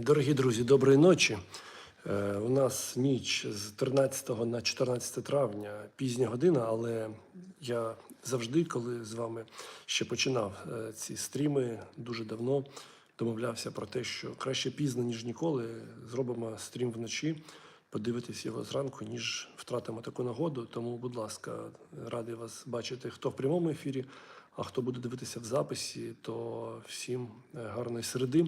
Дорогі друзі, доброї ночі. Е, У нас ніч з 13 на 14 травня, пізня година, але я завжди, коли з вами ще починав е, ці стріми, дуже давно домовлявся про те, що краще пізно, ніж ніколи, зробимо стрім вночі, подивитись його зранку, ніж втратимо таку нагоду. Тому, будь ласка, радий вас бачити, хто в прямому ефірі, а хто буде дивитися в записі, то всім е, гарної середи.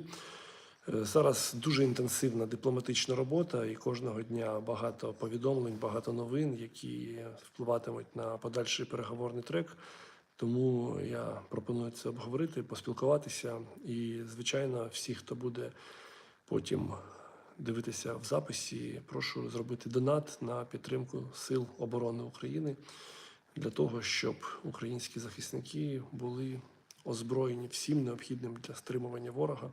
Е, Зараз дуже інтенсивна дипломатична робота, і кожного дня багато повідомлень, багато новин, які впливатимуть на подальший переговорний трек. Тому я пропоную це обговорити, поспілкуватися. І, звичайно, всі, хто буде потім дивитися в записі, прошу зробити донат на підтримку Сил оборони України для того, щоб українські захисники були озброєні всім необхідним для стримування ворога.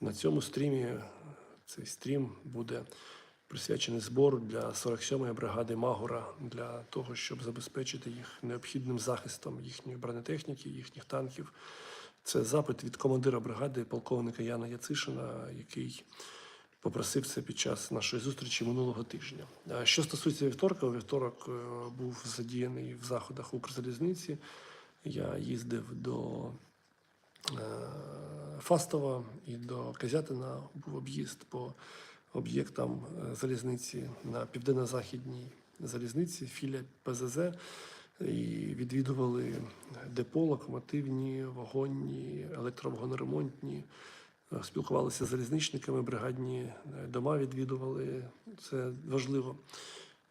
На цьому стрімі цей стрім буде присвячений збору для 47-ї бригади Магура для того, щоб забезпечити їх необхідним захистом їхньої бронетехніки, їхніх танків. Це запит від командира бригади полковника Яна Яцишина, який попросив це під час нашої зустрічі минулого тижня. А Що стосується вівторка, вівторок е, був задіяний в заходах Укрзалізниці. Я їздив до е, Фастова і до Казятина був об'їзд по об'єктам е, залізниці на південно-західній залізниці, філія ПЗЗ. І відвідували депо, локомотивні, вагонні, електровагоноремонтні, Е, спілкувалися з залізничниками, бригадні е, дома відвідували. Це важливо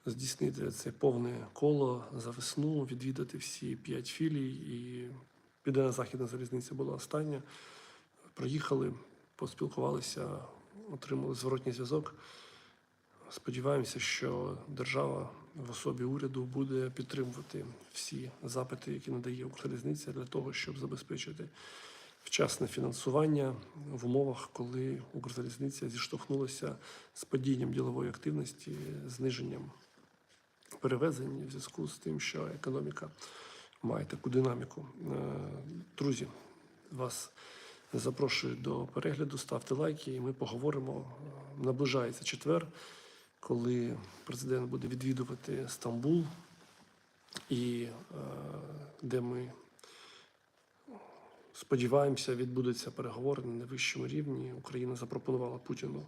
здійснити це повне коло за весну, відвідати всі п'ять філій. І південно-західна залізниця була остання. Проїхали, поспілкувалися, отримали зворотній зв'язок. Сподіваємося, що держава в особі уряду буде підтримувати всі запити, які надає Укрзалізниця, для того, щоб забезпечити вчасне фінансування в умовах, коли Укрзалізниця зіштовхнулася з падінням ділової активності, зниженням перевезень в зв'язку з тим, що економіка має таку динаміку. Е, Друзі, вас запрошую до перегляду, ставте лайки, і ми поговоримо. Наближається четвер, коли президент буде відвідувати Стамбул, і е, де ми сподіваємося, відбудуться переговори на найвищому рівні. Україна запропонувала Путіну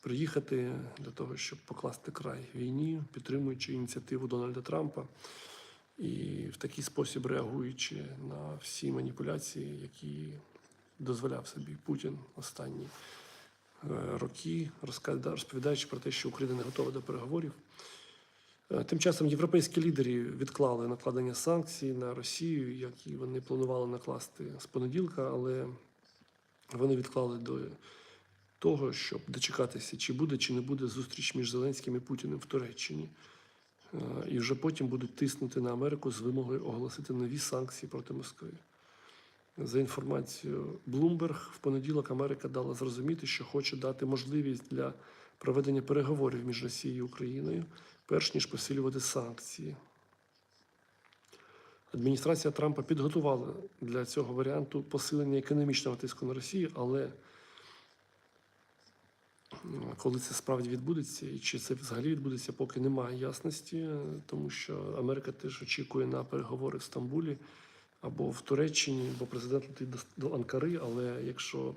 приїхати для того, щоб покласти край війні, підтримуючи ініціативу Дональда Трампа і в такий спосіб реагуючи на всі маніпуляції, які дозволяв собі Путін останні е, роки, розповідаючи про те, що Україна не готова до переговорів. Е, Тим часом європейські лідери відклали накладення санкцій на Росію, які вони планували накласти з понеділка, але вони відклали до того, щоб дочекатися, чи буде, чи не буде зустріч між Зеленським і Путіним в Туреччині. Е, І вже потім будуть тиснути на Америку з вимогою оголосити нові санкції проти Москви. За інформацією Bloomberg, в понеділок Америка дала зрозуміти, що хоче дати можливість для проведення переговорів між Росією і Україною, перш ніж посилювати санкції. Адміністрація Трампа підготувала для цього варіанту посилення економічного тиску на Росію, але коли це справді відбудеться, і чи це взагалі відбудеться, поки немає ясності, тому що Америка теж очікує на переговори в Стамбулі або в Туреччині, бо президент летить до, Анкари. Але якщо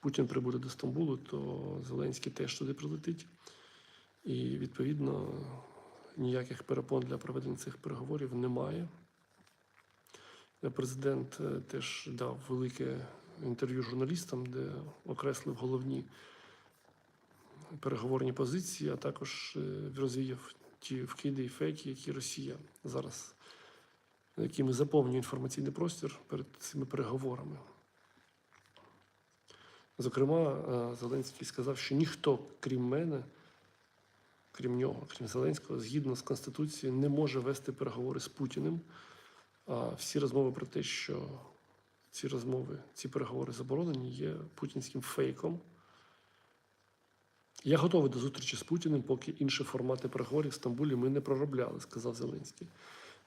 Путін прибуде до Стамбулу, то Зеленський теж туди прилетить. І відповідно ніяких перепон для проведення цих переговорів немає. Президент е, теж дав велике інтерв'ю журналістам, де окреслив головні переговорні позиції, а також е, розвіяв ті вкиди і фейки, які Росія зараз, якими заповнює інформаційний простір перед цими переговорами. Зокрема, е, Зеленський сказав, що ніхто, крім мене, крім нього, крім Зеленського, згідно з Конституцією, не може вести переговори з Путіним. А всі розмови про те, що ці розмови, ці переговори заборонені, є путінським фейком. Я готовий до зустрічі з Путіним, поки інші формати переговорів в Стамбулі ми не проробляли, сказав Зеленський.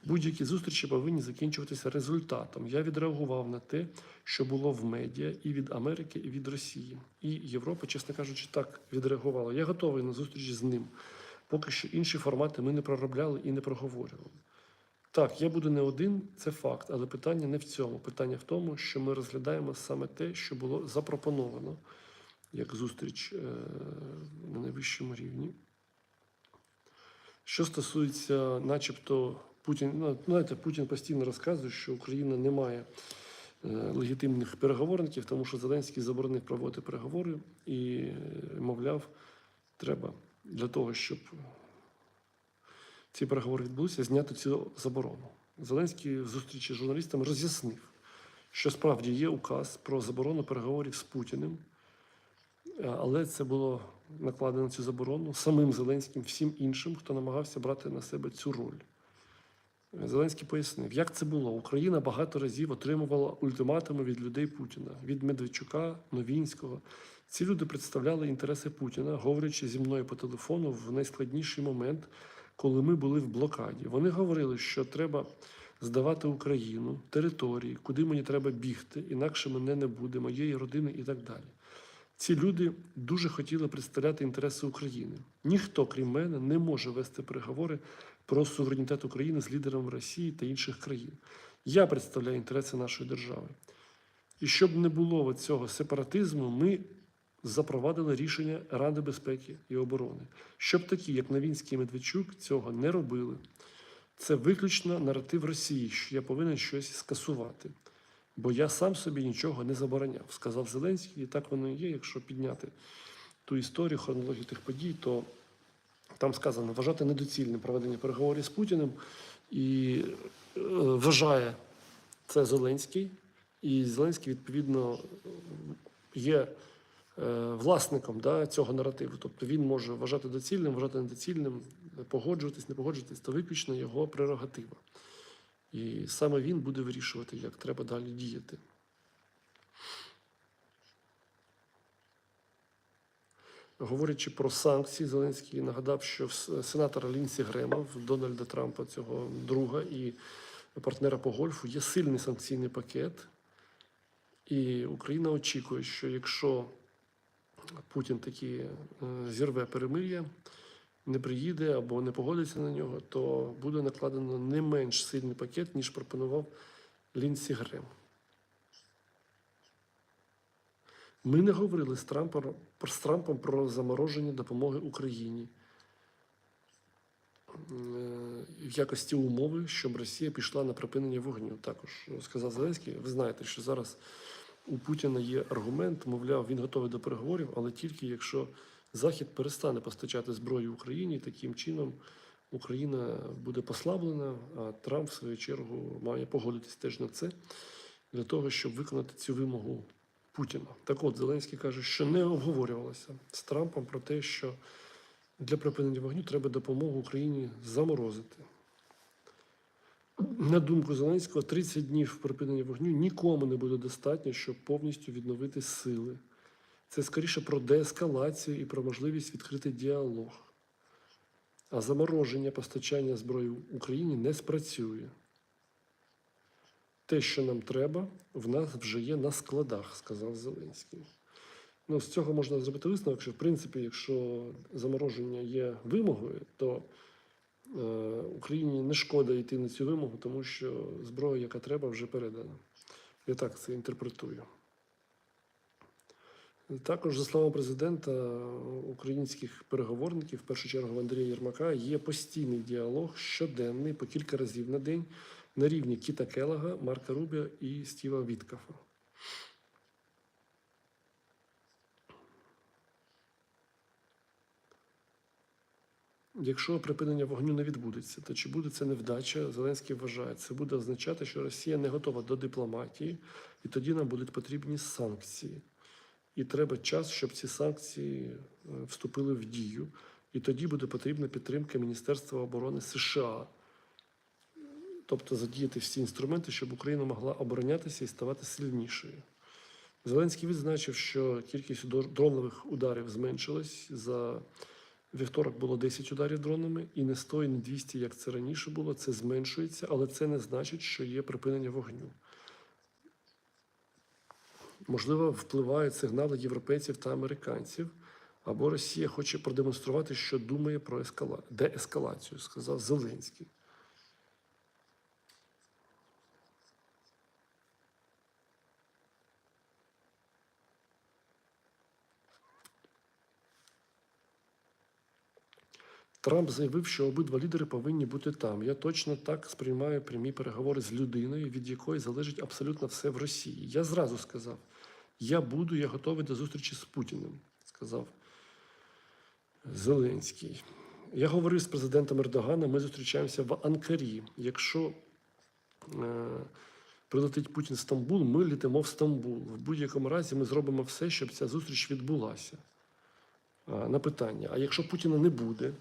Будь-які зустрічі повинні закінчуватися результатом. Я відреагував на те, що було в медіа і від Америки, і від Росії. І Європа, чесно кажучи, так відреагувала. Я готовий на зустріч з ним. Поки що інші формати ми не проробляли і не проговорювали. Так, я буду не один, це факт, але питання не в цьому. Питання в тому, що ми розглядаємо саме те, що було запропоновано як зустріч е, на найвищому рівні. Що стосується, начебто, Путін, ну, знаєте, Путін постійно розказує, що Україна не має е, легітимних переговорників, тому що Зеленський заборонив проводити переговори і, е, мовляв, треба для того, щоб ці переговори відбулися, зняти цю заборону. Зеленський в зустрічі з журналістами роз'яснив, що справді є указ про заборону переговорів з Путіним, е, але це було накладено цю заборону самим Зеленським, всім іншим, хто намагався брати на себе цю роль. Зеленський пояснив, як це було. Україна багато разів отримувала ультиматуми від людей Путіна, від Медведчука, Новінського. Ці люди представляли інтереси Путіна, говорячи зі мною по телефону в найскладніший момент, коли ми були в блокаді. Вони говорили, що треба здавати Україну, території, куди мені треба бігти, інакше мене не буде, моєї родини і так далі. Ці люди дуже хотіли представляти інтереси України. Ніхто, крім мене, не може вести переговори про суверенітет України з лідерами Росії та інших країн. Я представляю інтереси нашої держави. І щоб не було цього сепаратизму, ми запровадили рішення Ради безпеки і оборони, щоб такі, як Новінський і Медведчук, цього не робили. Це виключно наратив Росії, що я повинен щось скасувати. Бо я сам собі нічого не забороняв, сказав Зеленський, і так воно і є. Якщо підняти ту історію, хронологію тих подій, то там сказано вважати недоцільним проведення переговорів з Путіним і е, вважає це Зеленський. І Зеленський, відповідно, є е, власником да, цього наративу. Тобто він може вважати доцільним, вважати недоцільним, погоджуватись, не погоджуватись, це виключно його прерогатива. І саме він буде вирішувати, як треба далі діяти. Говорячи про санкції, Зеленський нагадав, що сенатора Лінсі Грема, Дональда Трампа, цього друга і партнера по гольфу, є сильний санкційний пакет. І Україна очікує, що якщо Путін таки е, зірве перемир'я, не приїде або не погодиться на нього, то буде накладено не менш сильний пакет, ніж пропонував Лінсі Грем. Ми не говорили з Трампом, з Трампом про замороження допомоги Україні е, в якості умови, щоб Росія пішла на припинення вогню. Також сказав Зеленський. Ви знаєте, що зараз у Путіна є аргумент, мовляв, він готовий до переговорів, але тільки якщо Захід перестане постачати зброю Україні, таким чином Україна буде послаблена, а Трамп, в свою чергу, має погодитись теж на це для того, щоб виконати цю вимогу Путіна. Так от Зеленський каже, що не обговорювалося з Трампом про те, що для припинення вогню треба допомогу Україні заморозити. На думку Зеленського, 30 днів припинення вогню нікому не буде достатньо, щоб повністю відновити сили. Це скоріше про деескалацію і про можливість відкрити діалог. А замороження постачання зброї Україні не спрацює. Те, що нам треба, в нас вже є на складах, сказав Зеленський. Ну, з цього можна зробити висновок, що в принципі, якщо замороження є вимогою, то е, Україні не шкода йти на цю вимогу, тому що зброя, яка треба, вже передана. Я так це інтерпретую. Також, за словами президента, українських переговорників, в першу чергу Андрія Єрмака, є постійний діалог щоденний по кілька разів на день на рівні Кіта Келага, Марка Рубія і Стіва Віткафа. Якщо припинення вогню не відбудеться, то чи буде це невдача? Зеленський вважає, це буде означати, що Росія не готова до дипломатії, і тоді нам будуть потрібні санкції. І треба час, щоб ці санкції е, вступили в дію. І тоді буде потрібна підтримка Міністерства оборони США. Тобто задіяти всі інструменти, щоб Україна могла оборонятися і ставати сильнішою. Зеленський відзначив, що кількість дронових ударів зменшилась за Вівторок було 10 ударів дронами, і не 100, і не 200, як це раніше було. Це зменшується, але це не значить, що є припинення вогню. Можливо, впливають сигнали європейців та американців, або Росія хоче продемонструвати, що думає про ескала... деескалацію, сказав Зеленський. Трамп заявив, що обидва лідери повинні бути там. Я точно так сприймаю прямі переговори з людиною, від якої залежить абсолютно все в Росії. Я зразу сказав: я буду, я готовий до зустрічі з Путіним, сказав Зеленський. Я говорив з президентом Ердоганом, ми зустрічаємося в Анкарі. Якщо е, прилетить Путін в Стамбул, ми літимо в Стамбул. В будь-якому разі ми зробимо все, щоб ця зустріч відбулася. А, на питання: а якщо Путіна не буде,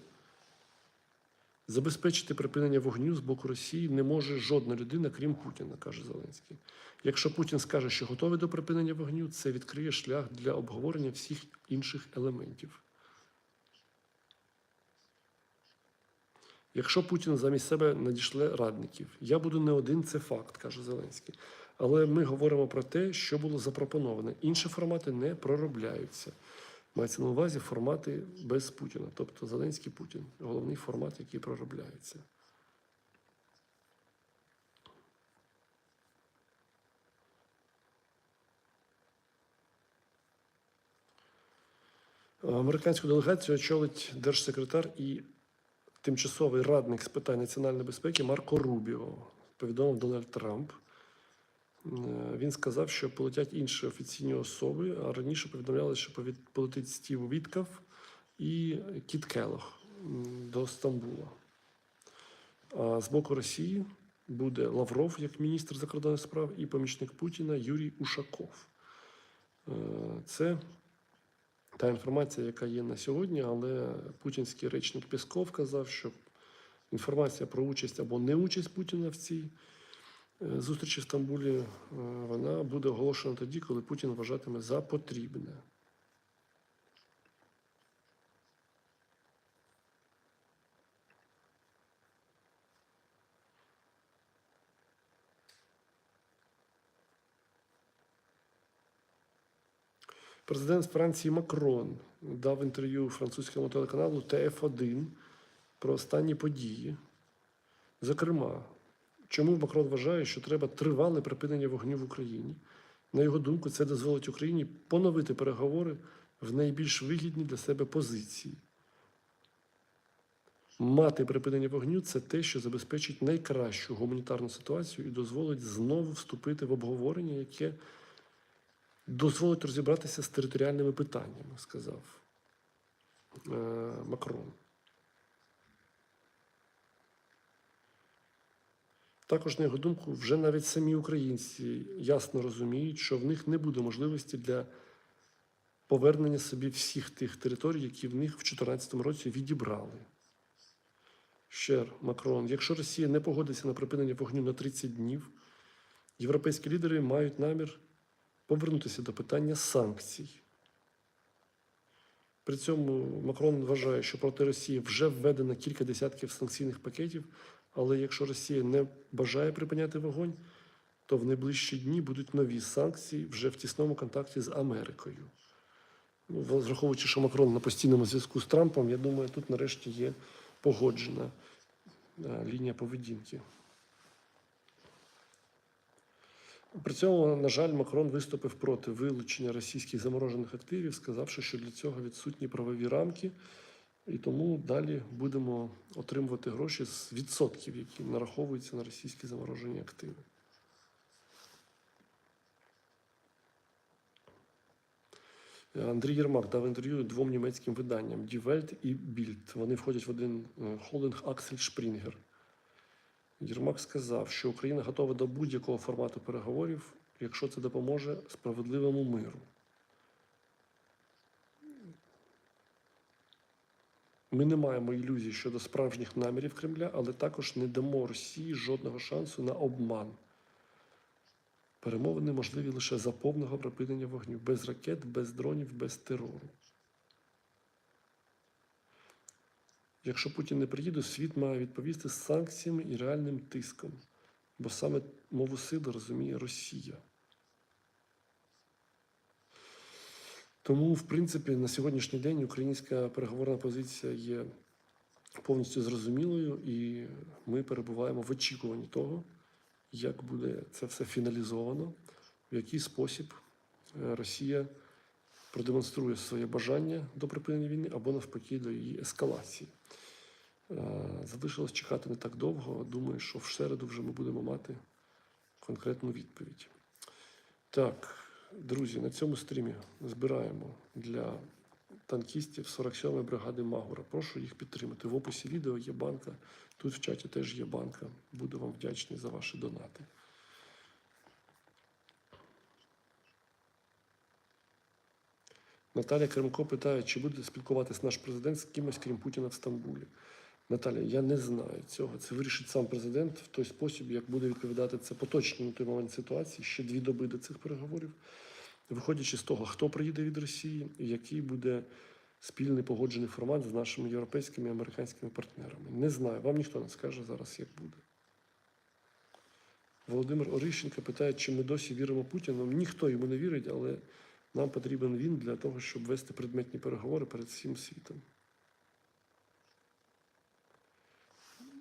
забезпечити припинення вогню з боку Росії не може жодна людина, крім Путіна, каже Зеленський. Якщо Путін скаже, що готовий до припинення вогню, це відкриє шлях для обговорення всіх інших елементів. Якщо Путін замість себе надішле радників, я буду не один, це факт, каже Зеленський. Але ми говоримо про те, що було запропоноване. Інші формати не проробляються. Мається на увазі формати без Путіна, тобто Зеленський Путін головний формат, який проробляється. Американську делегацію очолить держсекретар і тимчасовий радник з питань національної безпеки Марко Рубіо, повідомив Дональд Трамп. Е, Він сказав, що полетять інші офіційні особи, а раніше повідомляли, що полетить Стів Віткав і Кіт Келох до Стамбула. А з боку Росії буде Лавров як міністр закордонних справ і помічник Путіна Юрій Ушаков. Е, Це та інформація, яка є на сьогодні, але путінський речник Пісков казав, що інформація про участь або неучасть Путіна в цій е, зустрічі в Стамбулі, е, вона буде оголошена тоді, коли Путін вважатиме за потрібне. Президент Франції Макрон дав інтерв'ю французькому телеканалу ТФ1 про останні події. Зокрема, чому Макрон вважає, що треба тривале припинення вогню в Україні. На його думку, це дозволить Україні поновити переговори в найбільш вигідні для себе позиції. Мати припинення вогню це те, що забезпечить найкращу гуманітарну ситуацію і дозволить знову вступити в обговорення, яке дозволить розібратися з територіальними питаннями, сказав е, Макрон. Також, на його думку, вже навіть самі українці ясно розуміють, що в них не буде можливості для повернення собі всіх тих територій, які в них в 2014 році відібрали. Ще Макрон, якщо Росія не погодиться на припинення вогню на 30 днів, європейські лідери мають намір повернутися до питання санкцій. При цьому Макрон вважає, що проти Росії вже введено кілька десятків санкційних пакетів, але якщо Росія не бажає припиняти вогонь, то в найближчі дні будуть нові санкції вже в тісному контакті з Америкою. Ну, враховуючи, що Макрон на постійному зв'язку з Трампом, я думаю, тут нарешті є погоджена е, лінія поведінки. При цьому, на жаль, Макрон виступив проти вилучення російських заморожених активів, сказавши, що для цього відсутні правові рамки, і тому далі будемо отримувати гроші з відсотків, які нараховуються на російські заморожені активи. Андрій Єрмак дав інтерв'ю двом німецьким виданням Die Welt і Bild. Вони входять в один е, холдинг Аксель Шпрінгер. Єрмак сказав, що Україна готова до будь-якого формату переговорів, якщо це допоможе справедливому миру. Ми не маємо ілюзій щодо справжніх намірів Кремля, але також не дамо Росії жодного шансу на обман. Перемовини можливі лише за повного припинення вогню, без ракет, без дронів, без терору. Якщо Путін не приїде, світ має відповісти санкціями і реальним тиском. Бо саме мову сили розуміє Росія. Тому, в принципі, на сьогоднішній день українська переговорна позиція є повністю зрозумілою, і ми перебуваємо в очікуванні того, як буде це все фіналізовано, в який спосіб е, Росія продемонструє своє бажання до припинення війни або навпаки до її ескалації. Е, Залишилось чекати не так довго. Думаю, що в середу вже ми будемо мати конкретну відповідь. Так, друзі, на цьому стрімі збираємо для танкістів 47-ї бригади Магура. Прошу їх підтримати. В описі відео є банка. Тут в чаті теж є банка. Буду вам вдячний за ваші донати. Наталя Кремко питає, чи буде спілкуватись наш президент з кимось, крім Путіна в Стамбулі. Наталя, я не знаю цього. Це вирішить сам президент в той спосіб, як буде відповідати це поточній на той момент ситуації. Ще дві доби до цих переговорів, виходячи з того, хто приїде від Росії і який буде спільний погоджений формат з нашими європейськими і американськими партнерами. Не знаю, вам ніхто не скаже зараз, як буде. Володимир Орищенко питає, чи ми досі віримо Путіну. Ніхто йому не вірить, але нам потрібен він для того, щоб вести предметні переговори перед всім світом.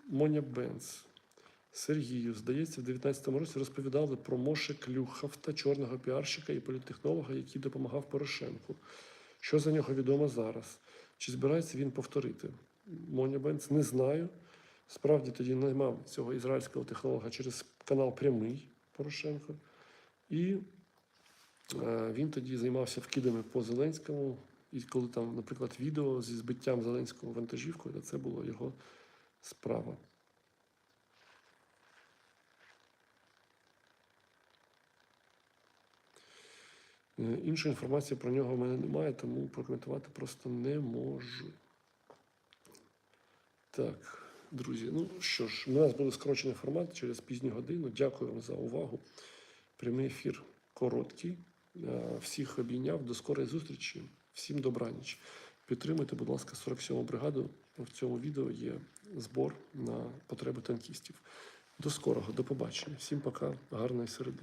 Моня Бенц. Сергію, здається, в 19-му році розповідали про Моше Клюхавта, чорного піарщика і політтехнолога, який допомагав Порошенку. Що за нього відомо зараз? Чи збирається він повторити? Моня Бенц не знаю. Справді тоді наймав цього ізраїльського технолога через канал Прямий Порошенко. І е, він тоді займався вкидами по Зеленському. І коли там, наприклад, відео зі збиттям Зеленського вантажівкою, це було його справа. Е, Іншої інформації про нього в мене немає, тому прокоментувати просто не можу. Так, друзі, ну що ж, у нас буде скорочений формат через пізню годину. Дякую вам за увагу. Прямий ефір короткий. Е, Всіх обійняв. До скорої зустрічі. Всім добраніч. Підтримуйте, будь ласка, 47-му бригаду. В цьому відео є збор на потреби танкістів. До скорого, до побачення. Всім пока, гарної середи.